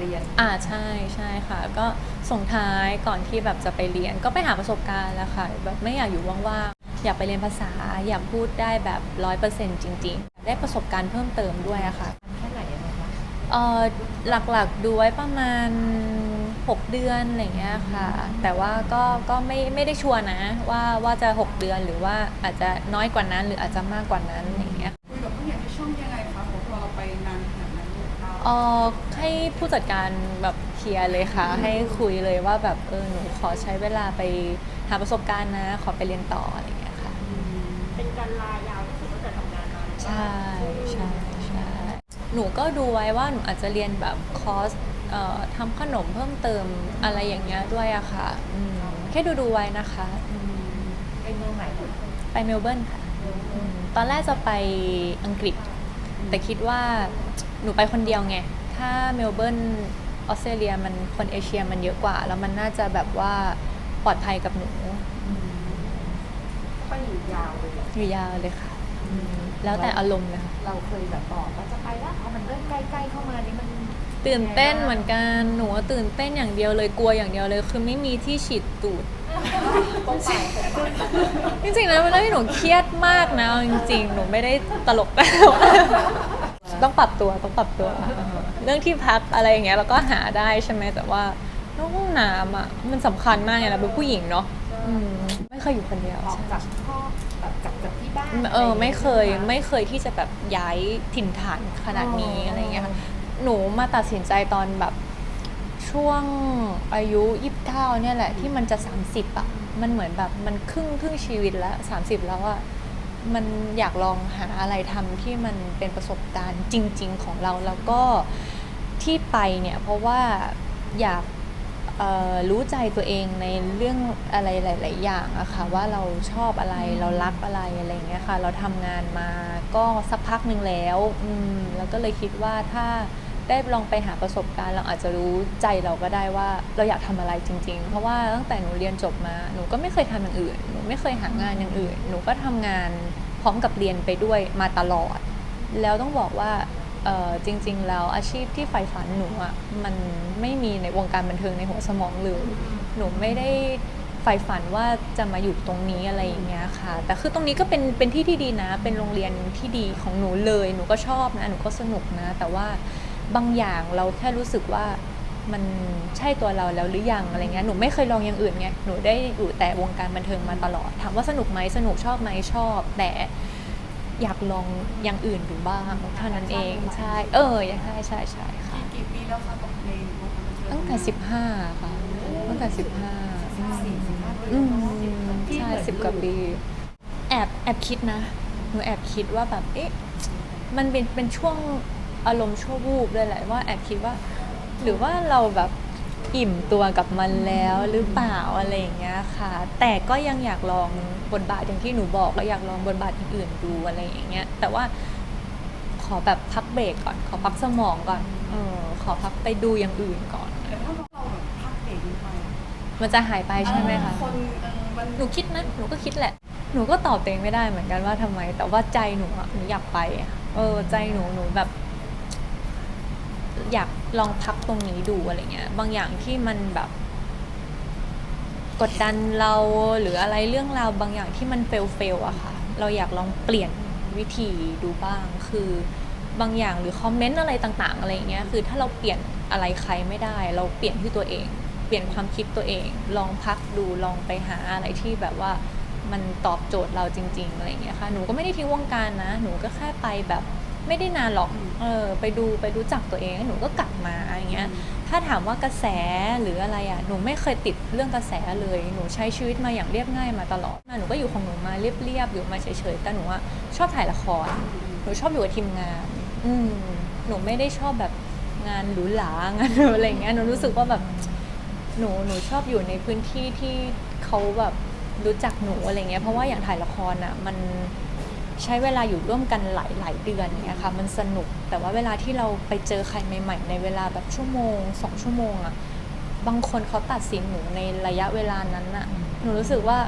เรียน อ่าใช่ใช่ค่ะ ก็ส่งท้ายก่อนที่แบบจะไปเรียน ก็ไปหาประสบการณ์แล้วค่ะแบบไม่อยากอยู่ว่างๆอยากไปเรียนภาษาอยากพูดได้แบบร้อยเปอร์เซ็นต์จริง ๆ ได้ประสบการณ์เพิ่มเติมด้วยอะค่ะ แค่ไหนยังไงคะเอ่อหลักๆดูไว้ประมาณ 6 เดือนอะไรเงี้ยค่ะ แต่ว่าก็ก็ไม่ไม่ได้ชัวร์นะว่าว่าจะ 6 เดือนหรือว่าอาจจะน้อยกว่านั้นหรืออาจจะมากกว่านั้นอย่างเงี้ยคุยกับผู้ใหญ่ที่ช่องยังไงคะพอเราไปนานขนาดนั้นลูกเออ ให้ผู้จัดการแบบเคลียร์เลยค่ะ ให้คุยเลยว่าแบบเออหนูขอใช้เวลาไปหาประสบการณ์นะ ขอไปเรียนต่ออะไรเงี้ยค่ะ เป็นการลายาวที่สุดตั้งแต่ทำงานมาใช่ใช่ใช่หนูก็ดูไว้ว่าหนูอาจจะเรียนแบบคอร์สเอ่อทำขนมเพิ่มเติมอะไรอย่างเงี้ยด้วยอะค่ะอืมแค่ดูดูๆไว้นะคะอืมไปเมืองไหนคะไปเมลเบิร์นค่ะอืมตอนแรกจะไปอังกฤษ แต่คิดว่าหนูไปคนเดียวไง ถ้าเมลเบิร์นออสเตรเลียมันคนเอเชียมันเยอะกว่า แล้วมันน่าจะแบบว่าปลอดภัยกับหนูไปอยู่ยาวเลยเหรออยู่ยาวเลยค่ะ อืมแล้วแต่อารมณ์เลยค่ะ เราเคยแบบบอกว่าจะไปแล้วพอมันเริ่มใกล้ๆเข้ามานี่มัน ตื่นเต้นเหมือนกัน หนูว่าตื่นเต้นอย่างเดียวเลยกลัวอย่างเดียวเลย คือไม่มีที่ฉีดตูด ต้องไปจริงๆนะเป็นเรื่องที่หนูเครียดมากนะเอาจริง ๆ หนูไม่ได้ตลกต้ องปรับตัวต้องปรับตัว เรื่องที่พักอะไรอย่างเงี้ยเราก็หาได้ใช่ไหมแต่ว่าเรื่องห้องน้ำอะมันสำคัญมากไงเราเป็นผู้หญิงเนาะอืมไม่เคยอยู่คนเดียวออกใช่จากพ่อแบบจากจากที่บ้านเออไม่เคยไม่เคยที่จะแบบย้ายถิ่นฐานขนาดนี้อะไรอย่างเงี้ยค่ะหนูมาตัดสินใจตอนแบบช่วงอายุ 29เนี่ยแหละที่มันจะ 30อะมันเหมือนแบบมันครึ่งครึ่งชีวิตแล้ว 30 แล้วอะ มันอยากลองหาอะไรทำที่มันเป็นประสบการณ์จริง ๆ ของเราแล้วก็ที่ไปเนี่ยเพราะว่าอยากเอ่อรู้ใจตัวเองในเรื่องอะไรหลาย ๆ อย่างอะค่ะว่าเราชอบอะไรเรารักอะไรอะไรอย่างเงี้ยค่ะ เราทำงานมาก็สักพักหนึ่งแล้ว อืมแล้วก็เลยคิดว่าถ้า ได้ลองไปหาประสบการณ์ เราอาจจะรู้ใจเราก็ได้ว่าเราอยากทำอะไรจริง ๆ เพราะว่าตั้งแต่หนูเรียนจบมาหนูก็ไม่เคยทำอย่างอื่น หนูไม่เคยหางานอย่างอื่น หนูก็ทำงานพร้อมกับเรียนไปด้วยมาตลอด แล้วต้องบอกว่าจริง ๆ แล้วอาชีพที่ใฝ่ฝันหนูอะมันไม่มีในวงการบันเทิงในหัวสมองเลยหนูไม่ได้ใฝ่ฝันว่าจะมาอยู่ตรงนี้อะไรอย่างเงี้ยค่ะ แต่คือตรงนี้ก็เป็นเป็นที่ที่ดีนะ เป็นโรงเรียนที่ดีของหนูเลย หนูก็ชอบนะ หนูก็สนุกนะ แต่ว่า บางอย่างเราแค่รู้สึกว่ามันใช่ตัวเราแล้วหรือยังอะไรเงี้ยหนูไม่เคยลองอย่างอื่นไงหนูได้อยู่แต่วงการบันเทิงมาตลอดถามว่าสนุกไหมสนุกชอบไหมชอบ แต่อยากลองอย่างอื่นดูบ้างเท่านั้นเองใช่เออใช่ใช่ใช่ค่ะกี่ปีแล้วคะกับในวงการบันเทิงตั้งแต่สิบห้าค่ะตั้งแต่สิบห้าสี่สิบห้าปีอืมเนอะใช่สิบกว่าปีแอบแอบคิดนะหนูแอบคิดว่าแบบเอ๊ะมันเป็นเป็นช่วง อารมณ์ชั่ววูบเลยแหละว่าแอบคิดว่า หรือว่าเราแบบอิ่มตัวกับมันแล้วหรือเปล่าอะไรอย่างเงี้ยค่ะ แต่ก็ยังอยากลองบทบาทอย่างที่หนูบอกก็อยากลองบทบาทอื่นๆดูอะไรอย่างเงี้ย แต่ว่าขอแบบพักเบรกก่อน ขอพักสมองก่อนเออขอพักไปดูอย่างอื่นก่อน แต่ถ้าเราแบบพักเบรกไปมันจะหายไปใช่ไหมคะคนเออมันหนูคิดนะหนูก็คิดแหละ หนูก็ตอบตัวเองไม่ได้เหมือนกันว่าทำไม แต่ว่าใจหนูอะหนูอยากไปอะเออใจหนูหนูแบบ อยากลองพักตรงนี้ดูอะไรเงี้ย บางอย่างที่มันแบบ กดดันเราหรืออะไรเรื่องราวบางอย่างที่มันเฟลเฟลอะค่ะ เราอยากลองเปลี่ยนวิธีดูบ้าง คือบางอย่างหรือคอมเมนต์อะไรต่าง ๆ อะไรเงี้ย คือถ้าเราเปลี่ยนอะไรใครไม่ได้ เราเปลี่ยนที่ตัวเอง เปลี่ยนความคิดตัวเอง ลองพักดูลองไปหาอะไรที่แบบว่ามันตอบโจทย์เราจริง ๆ อะไรเงี้ยค่ะ หนูก็ไม่ได้ทิ้งวงการนะ หนูก็แค่ไปแบบ ไม่ได้นานหรอก เออ ไปดูไปรู้จักตัวเองแล้วหนูก็กลับมาอย่างเงี้ย ถ้าถามว่ากระแสหรืออะไรอะ หนูไม่เคยติดเรื่องกระแสเลย หนูใช้ชีวิตมาอย่างเรียบง่ายมาตลอด หนูก็อยู่ของหนูมาเรียบๆอยู่มาเฉยๆ แต่หนูอะชอบถ่ายละคร หนูชอบอยู่กับทีมงาน อืมหนูไม่ได้ชอบแบบงานหรูหรางานอะไรอย่างเงี้ย หนูรู้สึกว่าแบบ หนูหนูชอบอยู่ในพื้นที่ที่เขาแบบรู้จักหนูอะไรเงี้ย เพราะว่าอย่างถ่ายละครอะมัน ใช้เวลาอยู่ร่วมกันหลายหลายเดือนอย่างเงี้ยค่ะมันสนุก แต่ว่าเวลาที่เราไปเจอใครใหม่ ๆ ในเวลาแบบชั่วโมงสองชั่วโมงอะบางคนเขาตัดสินหนูในระยะเวลานั้นอะหนูรู้สึกว่า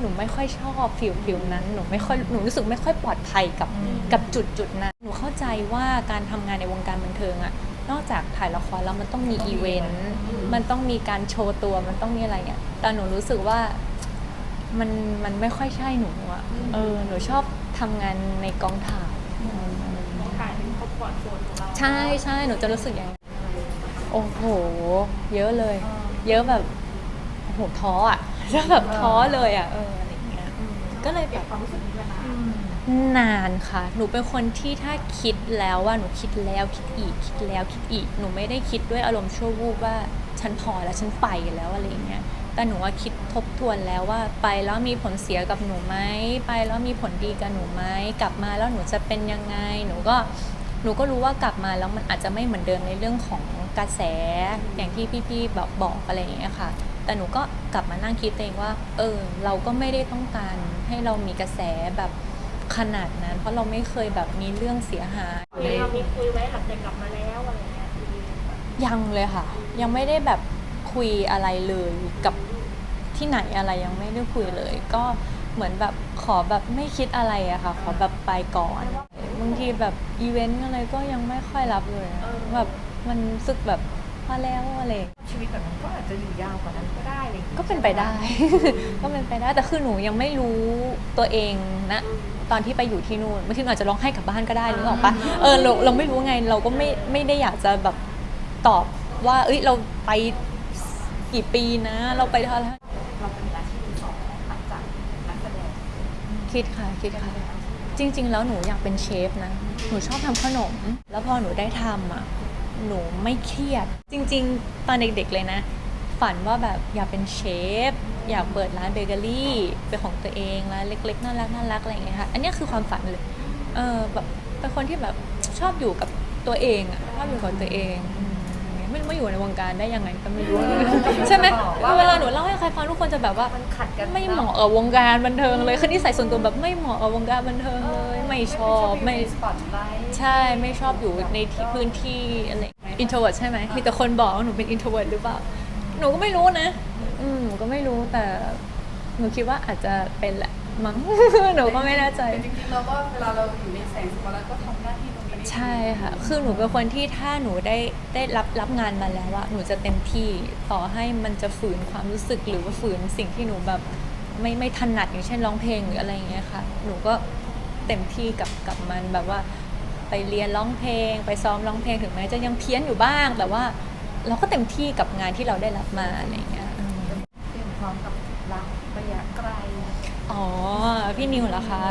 หนูไม่ค่อยชอบฟิลฟิลนั้นหนูไม่ค่อยหนูรู้สึกไม่ค่อยปลอดภัยกับกับจุดจุดนั้นหนูเข้าใจว่าการทำงานในวงการบันเทิงอะนอกจากถ่ายละครแล้วมันต้องมีอีเวนต์มันต้องมีการโชว์ตัวมันต้องมีอะไรเงี้ยแต่หนูรู้สึกว่า มันมันไม่ค่อยใช่หนูอะเออหนูชอบทำงานในกองถ่ายถ่ายเป็นครอบครัวโซนของเราใช่ใช่หนูจะรู้สึกอย่างนั้นโอ้โห เยอะเลยเยอะแบบโอ้โหท้ออะจะแบบท้อเลยอะเอออะไรอย่างเงี้ยอืมก็เลยแบเก็บบ ความรู้สึกนี้มานานนานค่ะ หนูเป็นคนที่ถ้าคิดแล้วว่าหนูคิดแล้วคิดอีก คิดแล้วคิดอีก หนูไม่ได้คิดด้วยอารมณ์ชั่ววูบว่าฉันพอแล้วฉันไปแล้วอะไรอย่างเงี้ย แต่หนูว่าคิดทบทวนแล้วว่าไปแล้วมีผลเสียกับหนูไหมไปแล้วมีผลดีกับหนูไหมกลับมาแล้วหนูจะเป็นยังไง หนูก็หนูก็รู้ว่ากลับมาแล้วมันอาจจะไม่เหมือนเดิมในเรื่องของกระแสอย่างที่พี่ๆแบบบอกอะไรอย่างเงี้ยค่ะ แต่หนูก็กลับมานั่งคิดเองว่า เออ เราก็ไม่ได้ต้องการให้เรามีกระแสแบบขนาดนั้น เพราะเราไม่เคยแบบมีเรื่องเสียหายคุยเรามีคุยไว้หลังจากกลับมาแล้วอะไรเงี้ยมีแบบยังเลยค่ะ ยังไม่ได้แบบ คุยอะไรเลยกับที่ไหนอะไรยังไม่ได้คุยเลย ก็เหมือนแบบขอแบบไม่คิดอะไรอะค่ะ ขอแบบไปก่อนบางทีแบบอีเวนต์อะไรก็ยังไม่ค่อยรับเลยอะแบบมันรู้สึกแบบพอแล้วอะไร ชีวิตแบบนั้นก็อาจจะอยู่ยาวกว่านั้นก็ได้อะไรอย่างเลยก็เป็นไปได้ ก็เป็นไปได้ แต่คือหนูยังไม่รู้ตัวเองนะ ตอนที่ไปอยู่ที่นู่นบางทีหนูอาจจะร้องไห้กลับบ้านก็ได้นึกออกปะเออเราเราไม่รู้ไง เราก็ไม่ไม่ได้อยากจะแบบตอบว่า เอ้ย เราไป กี่ปีนะ เราไปเท่าไหร่เราเป็นอาชีพที่สองหลังจากนักแสดงคิดค่ะคิดค่ะ จริง ๆ แล้วหนูอยากเป็นเชฟนะ หนูชอบทำขนม แล้วพอหนูได้ทำอะหนูไม่เครียด จริง ๆ ตอนเด็กๆเลยนะ ฝันว่าแบบอยากเป็นเชฟ อยากเปิดร้านเบเกอรี่เป็นของตัวเองร้านเล็กๆน่ารักน่ารักอะไรอย่างเงี้ยค่ะอันเนี้ยคือความฝันเลยเออแบบเป็นคนที่แบบชอบอยู่กับตัวเองอะชอบอยู่กับตัวเอง อืมอย่างเงี้ยไม่ไม่อยู่ในวงการได้ยังไงก็ไม่รู้ใช่ไหมเวลาหนูเล่าให้ใครฟังทุกคนจะแบบว่ามันขัดกันไม่เหมาะกับวงการบันเทิงเลยคือนิสัยส่วนตัวแบบไม่เหมาะกับวงการบันเทิงเลยไม่ชอบไม่สปอตไลท์ใช่ไม่ชอบอยู่ในที่พื้นที่อะไรอินโทรเวิร์ใช่ไหมมีแต่คนบอกว่าหนูเป็นอินโทรเวิร์หรือเปล่าหนูก็ไม่รู้นะอืมหนูก็ไม่รู้แต่หนูคิดว่าอาจจะเป็นแหละมั้งหนูก็ไม่แน่ใจแต่จริงๆเราก็เวลาเราอยู่ในแสงสปอตไลท์ก็ทำหน้าที่ตรงนี้ได้ดี ใช่ค่ะ คือหนูเป็นคนที่ถ้าหนูได้ได้รับรับงานมาแล้วอะหนูจะเต็มที่ต่อให้มันจะฝืนความรู้สึกหรือว่าฝืนสิ่งที่หนูแบบไม่ไม่ถนัดอย่างเช่นร้องเพลงหรืออะไรอย่างเงี้ยค่ะ หนูก็เต็มที่กับกับมันแบบว่า ไปเรียนร้องเพลง ไปซ้อมร้องเพลงถึงแม้จะยังเพี้ยนอยู่บ้าง แต่ว่าเราก็เต็มที่กับงานที่เราได้รับมาอะไรอย่างเงี้ยอืมเตรียมพร้อมกับรักระยะไกล อ๋อ พี่นิวเหรอคะ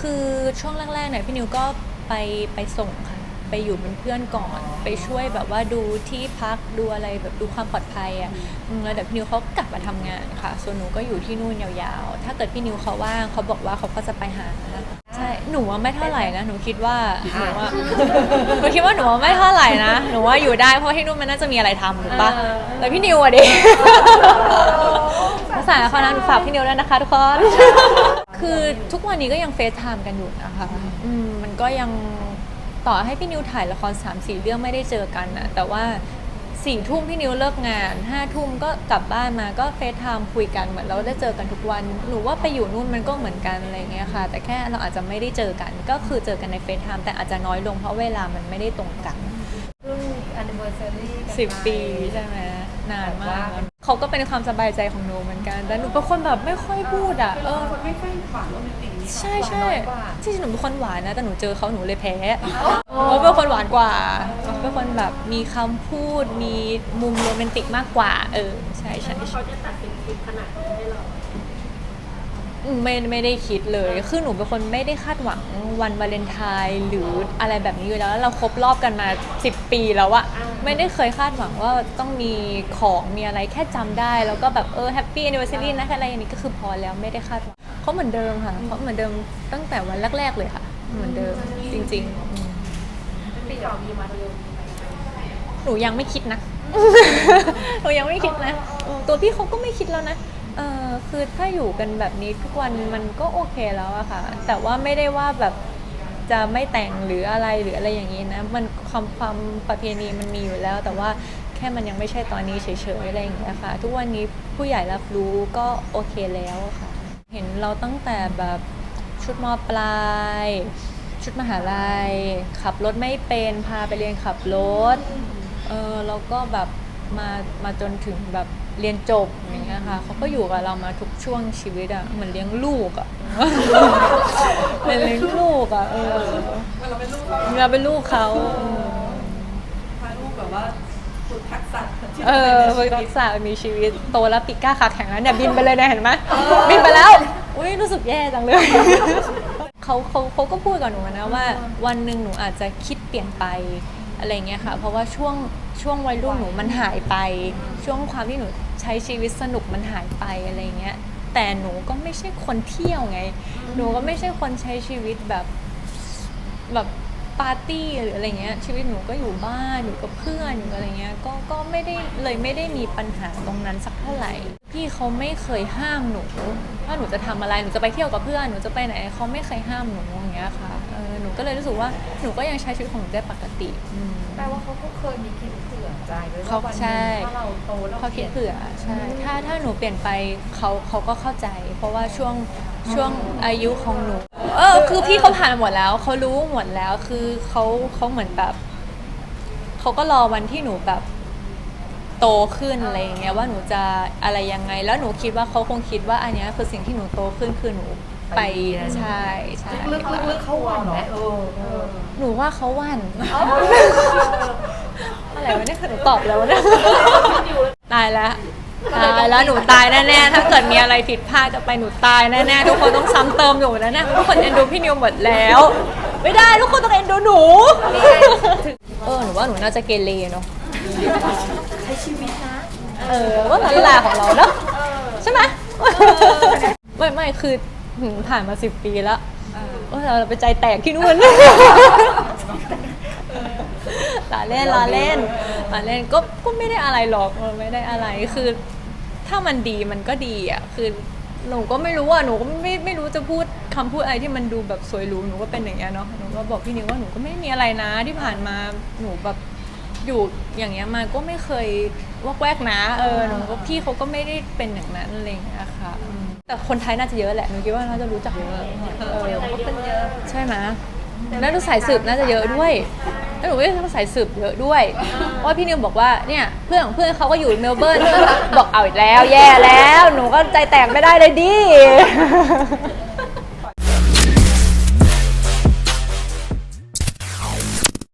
คือช่วงแรกๆเนี่ยพี่นิวก็ไปไปส่งค่ะ ไปอยู่เป็นเพื่อนก่อน ไปช่วยแบบว่าดูที่พักดูอะไรแบบดูความปลอดภัยอะอืมแล้วเดี๋ยวพี่นิวเขากลับมาทำงานค่ะ ส่วนหนูก็อยู่ที่นู่นยาวๆ ถ้าเกิดพี่นิวเขาว่างเขาบอกว่าเขาก็จะไปหาใช่หนูว่าไม่เท่าไหร่นะหนูคิดว่าหนูว่าหนูคิดว่าหนูว่าไม่เท่าไหร่นะหนูว่าอยู่ได้เพราะที่นู่นมันน่าจะมีอะไรทำถูกปะแต่พี่นิวอะดิภาษาเขานะหนูฝากพี่นิวด้วยนะคะทุกคน คือทุกวันนี้ก็ยังเฟซไทม์กันอยู่นะคะอืมมันก็ยังต่อให้พี่นิวถ่ายละคร3ามสี่เรื่องไม่ได้เจอกันนะแต่ว่าสี่ทุ่มพี่นิวเลิกงานห้าทุ่มก็กลับบ้านมาก็เฟซไทม์คุยกันเหมือนเราได้เจอกันทุกวันหนูว่าไปอยู่นู่นมันก็เหมือนกันอะไรเงี้ยค่ะ แต่แค่เราอาจจะไม่ได้เจอกัน ก็คือเจอกันในเฟซไทม์แต่อาจจะน้อยลงเพราะเวลามันไม่ได้ตรงกันรุ่น anniversary กันสิบไปปีใช่ไหมนานมากว่าแล้ว เขาก็เป็นความสบายใจของหนูเหมือนกันแต่หนูเป็นคนแบบไม่ค่อยพูดอะเออคนไม่ค่อยหวานโรแมนติกนี่ใช่ใช่ที่หนูเป็นคนหวานนะแต่หนูเจอเขาหนูเลยแพ้เขาเป็นคนหวานกว่าเป็นคนแบบมีคำพูดมีมุมโรแมนติกมากกว่า เออใช่ใช่เขาจะตัดสินคิดขนาดนี้ให้เราอืม ไม่ไม่ได้คิดเลย คือหนูเป็นคนไม่ได้คาดหวังวันวาเลนไทน์หรืออะไรแบบนี้อยู่แล้วแล้วเราครบรอบกันมา 10 ปีแล้วอะไม่ได้เคยคาดหวังว่าต้องมีของมีอะไรแค่จำได้ แล้วก็แบบเออแฮปปี้แอนนิเวอร์ซารีนะอะไรอย่างนี้ก็คือพอแล้วไม่ได้คาดหวังเขาเหมือนเดิมค่ะเขาเหมือนเดิมตั้งแต่วันแรก ๆ เลยค่ะ เหมือนเดิมจริงๆอืมปีเก่ามีมาเร็วมีไหมหนูยังไม่คิดนะหนูยังไม่คิดนะเออตัวพี่เขาก็ไม่คิดแล้วนะ เออคือถ้าอยู่กันแบบนี้ทุกวันมันก็โอเคแล้วอะค่ะ แต่ว่าไม่ได้ว่าแบบจะไม่แต่งหรืออะไรหรืออะไรอย่างนี้นะ มันความความประเพณีมันมีอยู่แล้ว แต่ว่าแค่มันยังไม่ใช่ตอนนี้เฉยๆอะไรอย่างเงี้ยค่ะ ทุกวันนี้ผู้ใหญ่รับรู้ก็โอเคแล้วค่ะ เห็นเราตั้งแต่แบบชุดมปลาย ชุดมหาลัย ขับรถไม่เป็นพาไปเรียนขับรถ เออแล้วก็แบบมามาจนถึงแบบ เรียนจบอย่างเงี้ยค่ะเขาก็อยู่กับเรามาทุกช่วงชีวิตอะเหมือนเลี้ยงลูกอะเหมือนเลี้ยงลูกอะเออเวลาเป็นลูกเขาเราเป็นลูกเขาพาลูกแบบว่าฝึกทักษะที่เออจะฝึป็กนในทัชีกวิตษะมีชีวิตโตแล้วปีกกล้าขาแข็งแล้วเนี่ยบินไปเลยเนี่ยเห็นไหมบินไปแล้วอุ้ยรู้สึกแย่จังเลยเขาเขาเขาก็พูดกับหนูนะว่า วันหนึ่งหนูอาจจะคิดเปลี่ยนไป อะไรเงี้ยค่ะ เพราะว่าช่วงช่วงวัยรุ่นหนูมันหายไป ช่วงความที่หนูใช้ชีวิตสนุกมันหายไปอะไรเงี้ย แต่หนูก็ไม่ใช่คนเที่ยวไง หนูก็ไม่ใช่คนใช้ชีวิตแบบแบบปาร์ตี้หรืออะไรเงี้ยชีวิตหนูก็อยู่บ้านอยู่กับเพื่อนอยู่อะไรเงี้ยก็ก็ไม่ได้เลยไม่ได้มีปัญหาตรงนั้นสักเท่าไหร่ พี่เขาไม่เคยห้ามหนูว่าหนูจะทำอะไรหนูจะไปเที่ยวกับเพื่อนหนูจะไปไหนเขาไม่เคยห้ามหนูอย่างเงี้ยค่ะเออหนูก็เลยรู้สึกว่าหนูก็ยังใช้ชีวิตของหนูได้ปกติอืม แปลว่าเขาก็เคยมีคิดเผื่อใจไว้เขาว่าวันหใช่นึงถ้าเราโตแล้วเขาคิดเผื่อใช่ถ้าถ้าหนูเปลี่ยนไปเขาเขาก็เข้าใจ เพราะว่าช่วงช่วงอายุของหนู เออ คือพี่เขาผ่านมาหมดแล้วเขารู้หมดแล้วคือเขาเขาเหมือนแบบเขาก็รอวันที่หนูแบบ โตขึ้นอะไรอย่างเงี้ยว่าหนูจะอะไรยังไง แล้วหนูคิดว่าเขาคงคิดว่าอันเนี้ยคือสิ่งที่หนูโตขึ้นคือหนูไปใช่ใช่ลึกๆลึกๆเขาหวั่นไหมเออเออหนูว่าเขาหวันอะไรวะเนี่ยหนูตอบแล้วเนี่ยตายแล้วตายแล้วหนูตายแน่ๆ ถ้าเกิดมีอะไรผิดพลาดจะไปหนูตายแน่ๆ ทุกคนต้องซ้ำเติมหนูนะเนี่ยทุกคนเอ็นดูพี่นิวหมดแล้ว ไม่ได้ทุกคนต้องเอ็นดูหนู เออหนูว่าหนูน่าจะเกเรเนาะใช้ชีวิตนะ เออว่าหลานของเราเนาะใช่ไหมไม่ไม่คือหืมผ่านมาสิบปีแล้วเออเราไปใจแตกที่นู่นลาเล่นลาเล่นลาเล่นก็ก็ไม่ได้อะไรหรอกเออไม่ได้อะไรคือ ถ้ามันดีมันก็ดีอะคือหนูก็ไม่รู้อะหนูก็ไม่ไม่รู้จะพูดคำพูดอะไรที่มันดูแบบสวยหรูหนูก็เป็นอย่างเงี้ยเนาะหนูก็บอกพี่นิวว่าหนูก็ไม่มีอะไรนะที่ผ่านมาหนูแบบ อยู่อย่างเงี้ยมาก็ไม่เคยวอกแวกนะเออหนูก็พี่เขาก็ไม่ได้เป็นอย่างนั้นอะไรอย่างเงี้ยค่ะอืมแต่คนไทยน่าจะเยอะแหละหนูคิดว่าน่าจะรู้จักเยอะเออเขาเป็นเยอะ ใช่ไหมแล้วดูสายสืบน่าจะเยอะด้วย แล้วหนูก็ต้องสายสืบเยอะด้วย เพราะว่าพี่นิวบอกว่าเนี่ยเพื่อนของเพื่อนเขาก็อยู่เมลเบิร์น บอกเอาอีกแล้ว แย่แล้ว หนูก็ใจแตกไม่ได้เลยดิ